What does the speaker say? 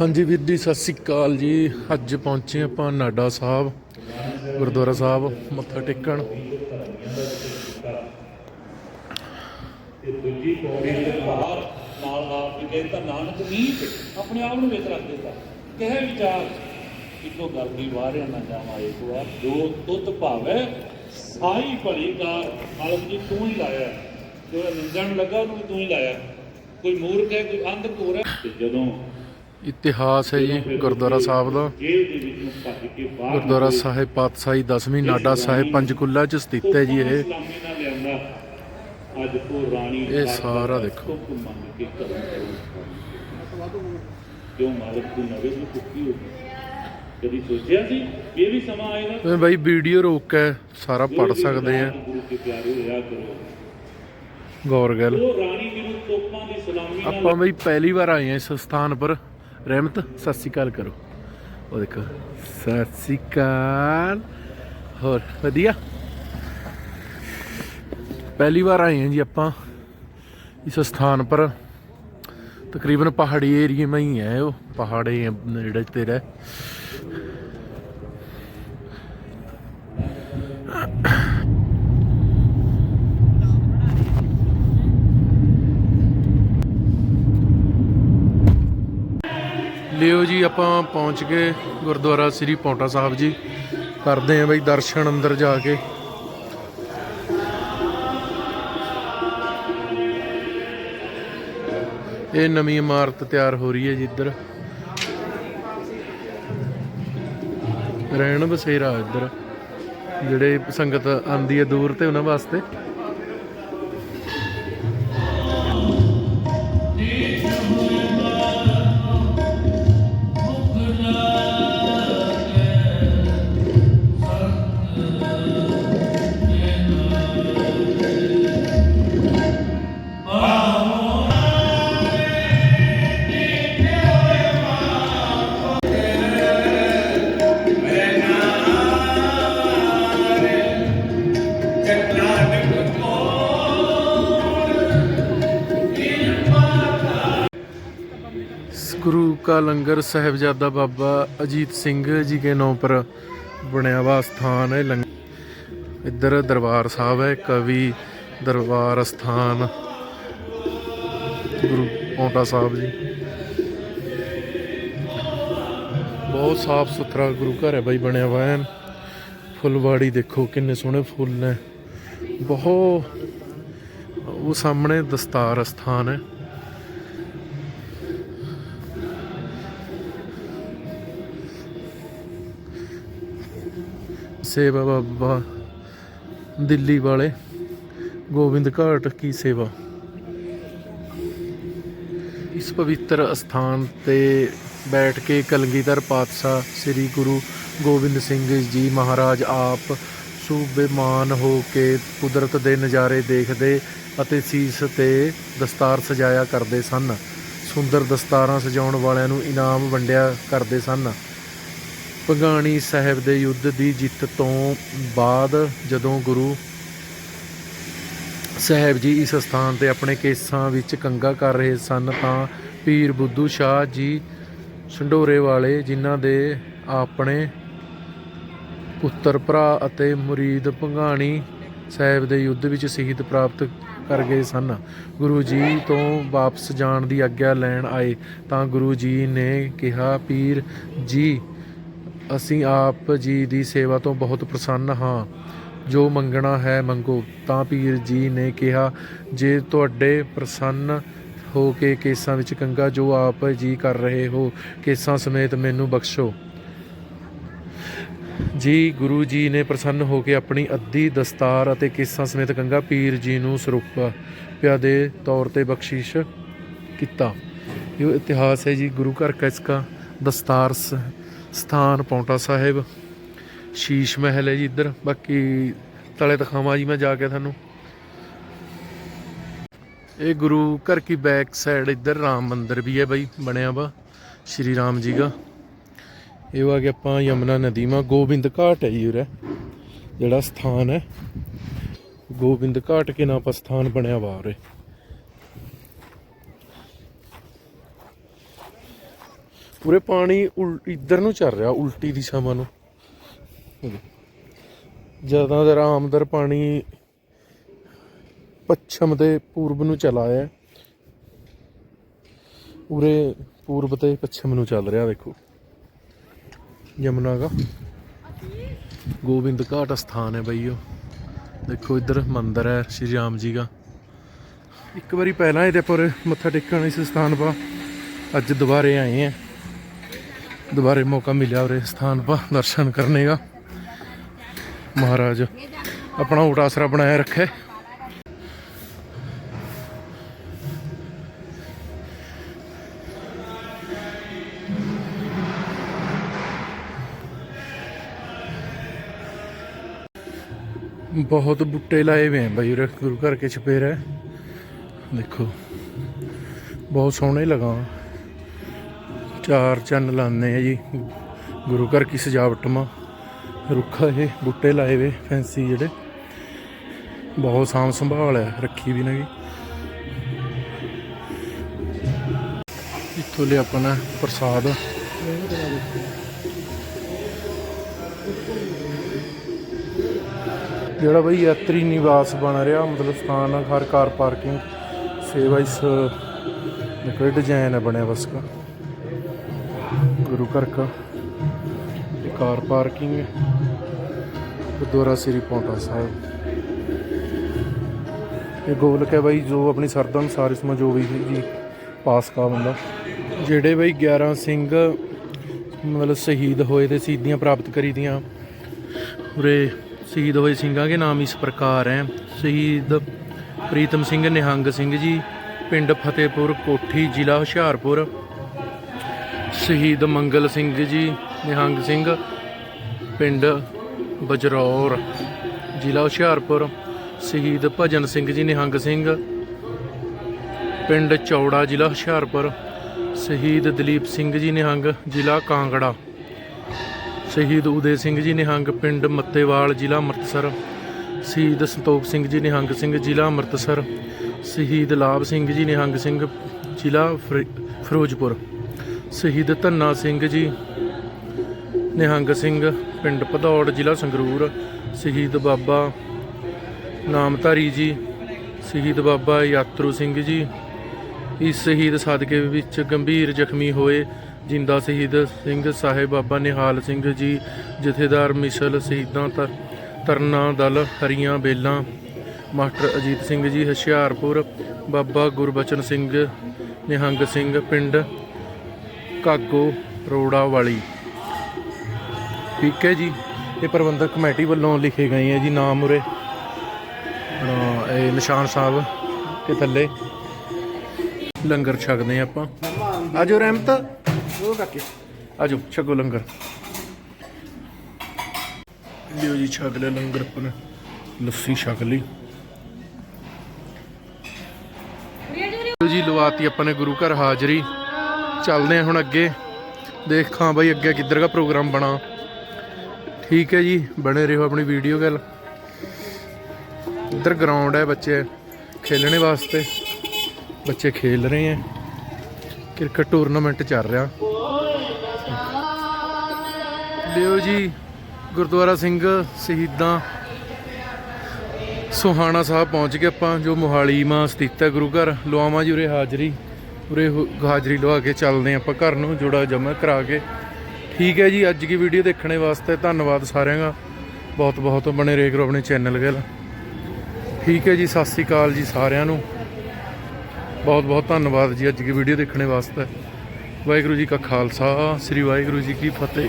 ਹਾਂਜੀ ਵੀਰ ਜੀ, ਸਤਿ ਸ੍ਰੀ ਅਕਾਲ ਜੀ। ਅੱਜ ਪਹੁੰਚੇ ਆਪਾਂ ਨਾਡਾ ਸਾਹਿਬ, ਗੁਰਦੁਆਰਾ ਸਾਹਿਬ, ਮੱਥਾ ਟੇਕਣ। ਤੇ ਦੂਜੀ ਪੌੜੀ ਦੇ ਬਾਹਰ ਨਾਲ ਆਪ ਜੀ ਕਹਿੰਦਾ ਨਾਨਕ ਨੀਤ ਆਪਣੇ ਆਪ ਨੂੰ ਵਿੱਚ ਰੱਖ ਦਿੱਤਾ। ਕਹਿ ਵਿਚਾਰ ਇੱਕੋ ਗੱਲ ਦੀ ਵਾਰਿਆ ਨਾ ਜਾਵਾਂ ਇੱਕ ਵਾਰ। ਜੋ ਤੁਤ ਭਾਵੈ, ਸਾਈ ਭਲੀ ਕਾਰ। ਮਾਲਕ ਜੀ, ਤੂੰ ਹੀ ਲਾਇਆ। ਜੋ ਨਿੰਦਣ ਲੱਗਾ, ਉਹਨੂੰ ਤੂੰ ਹੀ ਲਾਇਆ। ਕੋਈ ਮੂਰਖ ਹੈ ਕੋਈ ਅੰਧ ਘੋਰ ਹੈ? ਤੇ ਜਦੋਂ ਇਤਿਹਾਸ ਹੈ ਜੀ ਗੁਰਦੁਆਰਾ ਸਾਹਿਬ ਦਾ। ਦੇ ਕੇ ਗੁਰਦੁਆਰਾ ਸਾਹਿਬ ਪਾਤਸ਼ਾਹੀ 10ਵੀਂ ਨਾਡਾ ਸਾਹਿਬ ਪੰਜਕੁਲਾ ਚ ਸਥਿਤ ਹੈ ਜੀ ਇਹ। ਅੱਜ ਉਹ ਰਾਣੀ ਇਹ ਸਾਰਾ ਦੇਖੋ। ਕੇ ਕਿਉਂ ਮਾਲਕ ਤੂੰ ਨਵੇਂ ਨੂੰ ਕੁੱਤੀ ਹੋ ਗਈ? ਕਦੀ ਸੋਚਿਆ ਸੀ ਇਹ ਵੀ ਸਮਾਂ ਆਏਗਾ? ਬਾਈ ਵੀਡੀਓ ਰੋਕ ਕੇ ਸਾਰਾ ਪੜ ਸਕਦੇ ਆ। ਗੁਰੂ ਕੇ ਪਿਆਰੇ ਹੋਇਆ ਕਰੋ। ਗੌਰਗਲ ਆਪਾਂ ਬਈ ਪਹਿਲੀ ਵਾਰ ਆਏ ਆ ਇਸ ਸਥਾਨ ਪਰ। ਰਹਿਮਤ ਸਤਿ ਸ਼੍ਰੀ ਅਕਾਲ ਕਰੋ। ਉਹ ਦੇਖੋ ਸਤਿ ਸ਼੍ਰੀ ਅਕਾਲ। ਹੋਰ ਵਧੀਆ? ਪਹਿਲੀ ਵਾਰ ਆਏ ਆ ਜੀ ਆਪਾਂ ਇਸ ਸਥਾਨ ਪਰ। ਤਕਰੀਬਨ ਪਹਾੜੀ ਏਰੀਆ ਮੈਂ ਹੀ ਆ ਉਹ ਪਹਾੜੇ ਜਿਹੜੇ ਤੇਰਾ ਲਿਓ ਜੀ, ਆਪਾਂ ਪਹੁੰਚ ਗਏ ਗੁਰਦੁਆਰਾ ਸ੍ਰੀ ਪੌਂਟਾ ਸਾਹਿਬ ਜੀ। ਕਰਦੇ ਆਂ ਬਈ ਦਰਸ਼ਨ ਅੰਦਰ ਜਾ ਕੇ। ਇਹ ਨਵੀਂ ਇਮਾਰਤ ਤਿਆਰ ਹੋ ਰਹੀ ਹੈ ਜੀ ਇੱਧਰ। ਰਹਿਣ ਬਸੇਰਾ ਇੱਧਰ। ਜਿਹੜੇ ਸੰਗਤ ਆਂਦੀ ਹੈ ਦੂਰ ਤੇ ਉਹਨਾਂ ਵਾਸਤੇ। ਕਾ ਲੰਗਰ ਸਹਿਬਜ਼ਾਦਾ ਬਾਬਾ ਅਜੀਤ ਸਿੰਘ ਜੀ ਦੇ ਨਾਮ ਪਰ ਬਣਿਆ ਵਾ ਸਥਾਨ ਹੈ ਲੰਗਰ। ਇੱਧਰ ਦਰਬਾਰ ਸਾਹਿਬ ਹੈ, ਕਵੀ ਦਰਬਾਰ ਸਥਾਨ। ਗੁਰੂ ਪੌਂਟਾ ਸਾਹਿਬ ਜੀ। ਬਹੁਤ ਸਾਫ਼ ਸੁਥਰਾ ਗੁਰੂ ਘਰ ਹੈ ਬਾਈ, ਬਣਿਆ ਹੋਇਆ ਹੈ ਫੁੱਲਵਾੜੀ ਦੇਖੋ ਕਿੰਨੇ ਸੋਹਣੇ ਫੁੱਲ ਨੇ। ਬਹੁਤ, ਉਹ ਸਾਹਮਣੇ ਦਸਤਾਰ ਸਥਾਨ ਹੈ। ਸੇਵਾ ਬਾਬਾ ਦਿੱਲੀ ਵਾਲੇ ਗੋਬਿੰਦ ਘਾਟ ਕੀ ਸੇਵਾ। ਇਸ ਪਵਿੱਤਰ ਅਸਥਾਨ ਤੇ ਬੈਠ ਕੇ ਕਲਗੀਧਰ ਪਾਤਸ਼ਾਹ ਸ੍ਰੀ ਗੁਰੂ ਗੋਬਿੰਦ ਸਿੰਘ ਜੀ ਮਹਾਰਾਜ ਆਪ ਸੂਬੇਮਾਨ ਹੋ ਕੇ ਕੁਦਰਤ ਦੇ ਨਜ਼ਾਰੇ ਦੇਖਦੇ ਅਤੇ ਸੀਸ ਤੇ ਦਸਤਾਰ ਸਜਾਇਆ ਕਰਦੇ ਸਨ। ਸੁੰਦਰ ਦਸਤਾਰਾਂ ਸਜਾਉਣ ਵਾਲਿਆਂ ਨੂੰ ਇਨਾਮ ਵੰਡਿਆ ਕਰਦੇ ਸਨ। ਭੰਗਾਣੀ ਸਾਹਿਬ ਦੇ ਯੁੱਧ ਦੀ ਜਿੱਤ ਤੋਂ ਬਾਅਦ ਜਦੋਂ ਗੁਰੂ ਸਾਹਿਬ ਜੀ ਇਸ ਸਥਾਨ ਤੇ ਆਪਣੇ ਕੇਸਾਂ ਵਿੱਚ ਕੰਗਾ ਕਰ ਰਹੇ ਸਨ ਤਾਂ ਪੀਰ ਬੁੱਧੂ ਸ਼ਾਹ ਜੀ ਸੰਡੋਰੇ ਵਾਲੇ, ਜਿਨ੍ਹਾਂ ਦੇ ਆਪਣੇ ਪੁੱਤਰ, ਭਰਾ ਅਤੇ ਮੁਰੀਦ ਭੰਗਾਣੀ ਸਾਹਿਬ ਦੇ ਯੁੱਧ ਵਿੱਚ ਸ਼ਹੀਦ ਪ੍ਰਾਪਤ ਕਰ ਗਏ ਸਨ। ਗੁਰੂ ਜੀ ਤੋਂ ਵਾਪਸ ਜਾਣ ਦੀ ਆਗਿਆ ਲੈਣ ਆਏ ਤਾਂ ਗੁਰੂ ਜੀ ਨੇ ਕਿਹਾ, ਪੀਰ ਜੀ ਅਸੀਂ ਆਪ ਜੀ ਦੀ ਸੇਵਾ ਤੋਂ ਬਹੁਤ ਪ੍ਰਸੰਨ ਹਾਂ। ਜੋ ਮੰਗਣਾ ਹੈ ਮੰਗੋ, ਤਾਂ ਪੀਰ ਜੀ ਨੇ ਕਿਹਾ, ਜੇ ਤੁਹਾਡੇ ਪ੍ਰਸੰਨ ਹੋ ਕੇ ਕੇਸਾਂ ਵਿੱਚ ਕੰਗਾ ਜੋ ਆਪ ਜੀ ਕਰ ਰਹੇ ਹੋ, ਕੇਸਾਂ ਸਮੇਤ ਮੈਨੂੰ ਬਖਸ਼ੋ। ਜੀ, ਗੁਰੂ ਜੀ ਨੇ ਪ੍ਰਸੰਨ ਹੋ ਕੇ ਆਪਣੀ ਅੱਧੀ ਦਸਤਾਰ ਅਤੇ ਕੇਸਾਂ ਸਮੇਤ ਕੰਗਾ ਪੀਰ ਜੀ ਨੂੰ ਸਰੂਪ ਪਿਆ ਦੇ ਤੌਰ ਤੇ ਬਖਸ਼ਿਸ਼ ਕੀਤਾ। ਇਹ ਇਤਿਹਾਸ ਹੈ ਜੀ, ਗੁਰੂ ਘਰ ਕਸਕਾ ਦਸਤਾਰ ਸਥਾਨ ਪੌਂਟਾ ਸਾਹਿਬ, ਸ਼ੀਸ਼ ਮਹਿਲ ਹੈ ਜੀ ਇੱਧਰ, ਬਾਕੀ ਤਲੇ ਦਿਖਾਵਾਂ ਜੀ ਮੈਂ ਜਾ ਕੇ ਤੁਹਾਨੂੰ। ਇਹ ਗੁਰੂ ਘਰ ਕੀ ਬੈਕ ਸਾਈਡ ਇੱਧਰ ਰਾਮ ਮੰਦਿਰ ਵੀ ਹੈ ਬਾਈ, ਬਣਿਆ ਵਾ, ਸ਼੍ਰੀ ਰਾਮ ਜੀ ਦਾ। ਇਹ ਵਾ ਕਿ ਆਪਾਂ ਯਮਨਾ ਨਦੀ ਮਾ ਗੋਬਿੰਦ ਘਾਟ ਹੈ ਜੀ ਉਰੇ, ਜਿਹੜਾ ਸਥਾਨ ਹੈ। ਗੋਬਿੰਦ ਘਾਟ ਕੇ ਨਾਂ ਪਰ ਸਥਾਨ ਬਣਿਆ ਵਾ ਉਰੇ। ਪੂਰੇ ਪਾਣੀ ਉਲ, ਇੱਧਰ ਨੂੰ ਚੱਲ ਰਿਹਾ, ਉਲਟੀ ਦਿਸ਼ਾ ਨੂੰ। ਜ਼ਿਆਦਾਤਰ ਆਮਦਰ ਪਾਣੀ ਪੱਛਮ ਤੇ ਪੂਰਬ ਨੂੰ ਚਲਾ ਹੈ। ਪੂਰੇ ਪੂਰਬ ਤੇ ਪੱਛਮ ਨੂੰ ਚੱਲ ਰਿਹਾ, ਦੇਖੋ। ਯਮੁਨਾ ਦਾ ਗੋਬਿੰਦ ਘਾਟ ਸਥਾਨ ਹੈ ਬਈਓ ਦੇਖੋ ਇੱਧਰ ਮੰਦਿਰ ਹੈ, ਸ਼੍ਰੀ ਰਾਮ ਜੀ ਦਾ। ਇੱਕ ਵਾਰੀ ਪਹਿਲਾਂ ਇਹਦੇ ਪਰ ਮੱਥਾ ਟੇਕਣ ਇਸ ਸਥਾਨ ਪਾ। ਅੱਜ ਦੁਬਾਰੇ ਆਏ ਆ ਦੁਬਾਰੇ ਮੌਕਾ ਮਿਲਿਆ ਉਰੇ ਸਥਾਨ ਪਰ ਦਰਸ਼ਨ ਕਰਨੇ ਦਾ। ਮਹਾਰਾਜ ਆਪਣਾ ਊਟ ਆਸਰਾ ਬਣਾਇਆ ਰੱਖੇ। ਬਹੁਤ ਬੁੱਟੇ ਲਾਏ ਹੋਏ ਆ ਬਾਈ ਉਰੇ ਗੁਰੂ ਘਰ ਕੇ ਛਪੇ ਰਹਿ ਦੇਖੋ, ਬਹੁਤ ਸੋਹਣੇ ਲਗਾ ਚਾਰ ਚੰਨ ਲਾਉਂਦੇ ਆ ਜੀ। ਗੁਰੂ ਘਰ ਕੀ ਸਜਾਵਟ ਮਾ ਰੁੱਖਾ ਇਹ ਬੁੱਟੇ ਲਾਏ ਵੇ ਫੈਂਸੀ ਜਿਹੜੇ। ਬਹੁਤ ਸਾਂਭ ਸੰਭਾਲ ਹੈ ਰੱਖੀ ਵੀ ਨਗੀ ਇੱਥੋਂ ਲਿਆ ਆਪਣਾ ਪ੍ਰਸਾਦ। ਜਿਹੜਾ ਬਈ ਯਾਤਰੀ ਨਿਵਾਸ ਬਣ ਰਿਹਾ, ਮਤਲਬ ਸਥਾਨ ਹਰ ਕਾਰ ਪਾਰਕਿੰਗ। ਸੇਵਾ ਇਸ ਦੇਖੋ ਡਿਜ਼ਾਈਨ ਹੈ ਬਣਿਆ ਬਸ ਕਾ। ਗੁਰੂ ਘਰ का ये कार पार्किंग है गुरुद्वारा श्री पौंटा साहब ਇਹ ਗੋਲਕ ਹੈ ਬਾਈ ਜੋ ਆਪਣੀ ਸਰਦਾ ਅਨੁਸਾਰ ਇਸਮਾ ਜੋ ਵੀ ਜੀ ਪਾਸ ਕਾ ਬੰਦਾ ਜਿਹੜੇ ਬਈ 11 ਸਿੰਘ ਮਤਲਬ ਸ਼ਹੀਦ ਹੋਏ ਤੇ ਸ਼ਹੀਦੀਆਂ ਪ੍ਰਾਪਤ ਕਰੀ ਦੀਆਂ ਉਰੇ ਸ਼ਹੀਦ ਹੋਏ ਸਿੰਘਾਂ ਦੇ ਨਾਮ ਇਸ ਪ੍ਰਕਾਰ ਹੈ ਸ਼ਹੀਦ ਪ੍ਰੀਤਮ ਸਿੰਘ ਨਿਹੰਗ ਸਿੰਘ ਜੀ ਪਿੰਡ ਫਤਿਹਪੁਰ ਕੋਠੀ ਜ਼ਿਲ੍ਹਾ ਹੁਸ਼ਿਆਰਪੁਰ ਸ਼ਹੀਦ ਮੰਗਲ ਸਿੰਘ ਜੀ, ਨਿਹੰਗ ਸਿੰਘ, ਪਿੰਡ ਬਜਰੌਰ, ਜ਼ਿਲ੍ਹਾ ਹੁਸ਼ਿਆਰਪੁਰ, ਸ਼ਹੀਦ ਭਜਨ ਸਿੰਘ ਜੀ, ਨਿਹੰਗ ਸਿੰਘ, ਪਿੰਡ ਚੌੜਾ, ਜ਼ਿਲ੍ਹਾ ਹੁਸ਼ਿਆਰਪੁਰ, ਸ਼ਹੀਦ ਦਲੀਪ ਸਿੰਘ ਜੀ, ਨਿਹੰਗ, ਜ਼ਿਲ੍ਹਾ ਕਾਂਗੜਾ, ਸ਼ਹੀਦ ਉਦੇ ਸਿੰਘ ਜੀ, ਨਿਹੰਗ, ਪਿੰਡ ਮੱਤੇਵਾਲ, ਜ਼ਿਲ੍ਹਾ ਅੰਮ੍ਰਿਤਸਰ, ਸ਼ਹੀਦ ਸੰਤੋਖ ਸਿੰਘ ਜੀ, ਨਿਹੰਗ ਸਿੰਘ, ਜ਼ਿਲ੍ਹਾ ਅੰਮ੍ਰਿਤਸਰ, ਸ਼ਹੀਦ ਲਾਭ ਸਿੰਘ ਜੀ, ਨਿਹੰਗ ਸਿੰਘ, ਜ਼ਿਲ੍ਹਾ ਫਿਰ- ਫਿਰੋਜ਼ਪੁਰ। ਸ਼ਹੀਦ ਧੰਨਾ ਸਿੰਘ ਜੀ, ਨਿਹੰਗ ਸਿੰਘ, ਪਿੰਡ ਭਦੌੜ, ਜ਼ਿਲ੍ਹਾ ਸੰਗਰੂਰ, ਸ਼ਹੀਦ ਬਾਬਾ ਨਾਮਧਾਰੀ ਜੀ, ਸ਼ਹੀਦ ਬਾਬਾ ਯਾਤਰੂ ਸਿੰਘ ਜੀ, ਇਸ ਸ਼ਹੀਦ ਸਾਦਕੇ ਵਿੱਚ ਗੰਭੀਰ ਜ਼ਖਮੀ ਹੋਏ ਜਿੰਦਾ ਸ਼ਹੀਦ ਸਿੰਘ ਸਾਹਿਬ ਬਾਬਾ ਨਿਹਾਲ ਸਿੰਘ ਜੀ, ਜਥੇਦਾਰ ਮਿਸਲ ਸ਼ਹੀਦਾਂ ਤਰ ਤਰਨਾ ਦਲ, ਹਰੀਆਂ ਬੇਲਾਂ, ਮਾਸਟਰ ਅਜੀਤ ਸਿੰਘ ਜੀ, ਹੁਸ਼ਿਆਰਪੁਰ, ਬਾਬਾ ਗੁਰਬਚਨ ਸਿੰਘ, ਨਿਹੰਗ ਸਿੰਘ, ਪਿੰਡ ਕਾਗੋ ਰੋੜਾ ਵਾਲੀ। ਠੀਕ ਹੈ ਜੀ। ਇਹ ਪ੍ਰਬੰਧਕ ਕਮੇਟੀ ਵੱਲੋਂ ਲਿਖੇ ਗਏ ਹੈ ਜੀ ਨਾਮ ਉਰੇ। ਇਹ ਨਿਸ਼ਾਨ ਸਾਹਿਬ ਕੇ ਥੱਲੇ। ਲੰਗਰ ਛਕਦੇ ਹਾਂ ਆਪਾਂ। ਆਜੋ ਰਹਿਮਤ। ਉਹ ਕਾਕੇ ਆਜੋ, ਛਕੋ ਲੰਗਰ। ਲਿਓ ਜੀ, ਛਕ ਲਿਆ ਲੰਗਰ ਆਪਾਂ ਲੱਸੀ ਛਕ ਲਈ। ਜੀ, ਲਵਾਤੀ ਆਪਾਂ ਨੇ ਗੁਰੂ ਘਰ ਹਾਜ਼ਰੀ। ਚੱਲਦੇ ਹਾਂ ਹੁਣ ਅੱਗੇ। ਦੇਖਾਂ ਬਾਈ, ਅੱਗੇ ਕਿੱਧਰ ਦਾ ਪ੍ਰੋਗਰਾਮ ਬਣਾ। ਠੀਕ ਹੈ ਜੀ, ਬਣੇ ਰਹੋ ਆਪਣੀ ਵੀਡੀਓ ਗੱਲ। ਇੱਧਰ ਗਰਾਊਂਡ ਹੈ ਬੱਚੇ, ਖੇਲਣੇ ਵਾਸਤੇ। ਬੱਚੇ ਖੇਲ ਰਹੇ ਹੈ। ਕ੍ਰਿਕਟ ਟੂਰਨਾਮੈਂਟ ਚੱਲ ਰਿਹਾ। ਲਿਓ ਜੀ, ਗੁਰਦੁਆਰਾ ਸਿੰਘ ਸ਼ਹੀਦਾਂ। ਸੁਹਾਣਾ ਸਾਹਿਬ ਪਹੁੰਚ ਗਏ ਆਪਾਂ, ਜੋ ਮੋਹਾਲੀ ਮਾ ਸਥਿਤ ਹੈ ਗੁਰੂ ਘਰ। ਲਵਾਵਾਂ ਜੀ ਉਰੇ ਹਾਜ਼ਰੀ। ਉਰੇ ਹਾਜ਼ਰੀ ਲਵਾ ਕੇ ਚੱਲਦੇ ਹਾਂ ਆਪਾਂ, ਘਰ ਨੂੰ ਜੋੜਾ ਜਮ੍ਹਾਂ ਕਰਾ ਕੇ। ਠੀਕ ਹੈ ਜੀ, ਅੱਜ ਦੀ ਵੀਡੀਓ ਦੇਖਣੇ ਵਾਸਤੇ ਧੰਨਵਾਦ ਸਾਰਿਆਂ ਦਾ। ਬਹੁਤ ਬਹੁਤ ਬਣੇ ਰਹੇ ਆਪਣੇ ਚੈਨਲ ਗੱਲ ਠੀਕ ਹੈ ਜੀ, ਸਤਿ ਸ੍ਰੀ ਅਕਾਲ ਜੀ ਸਾਰਿਆਂ ਨੂੰ। ਬਹੁਤ ਬਹੁਤ ਧੰਨਵਾਦ ਜੀ ਅੱਜ ਦੀ ਵੀਡੀਓ ਦੇਖਣੇ ਵਾਸਤੇ। ਵਾਹਿਗੁਰੂ ਜੀ ਕਾ ਖਾਲਸਾ, ਸ੍ਰੀ ਵਾਹਿਗੁਰੂ ਜੀ ਕੀ ਫਤਿਹ।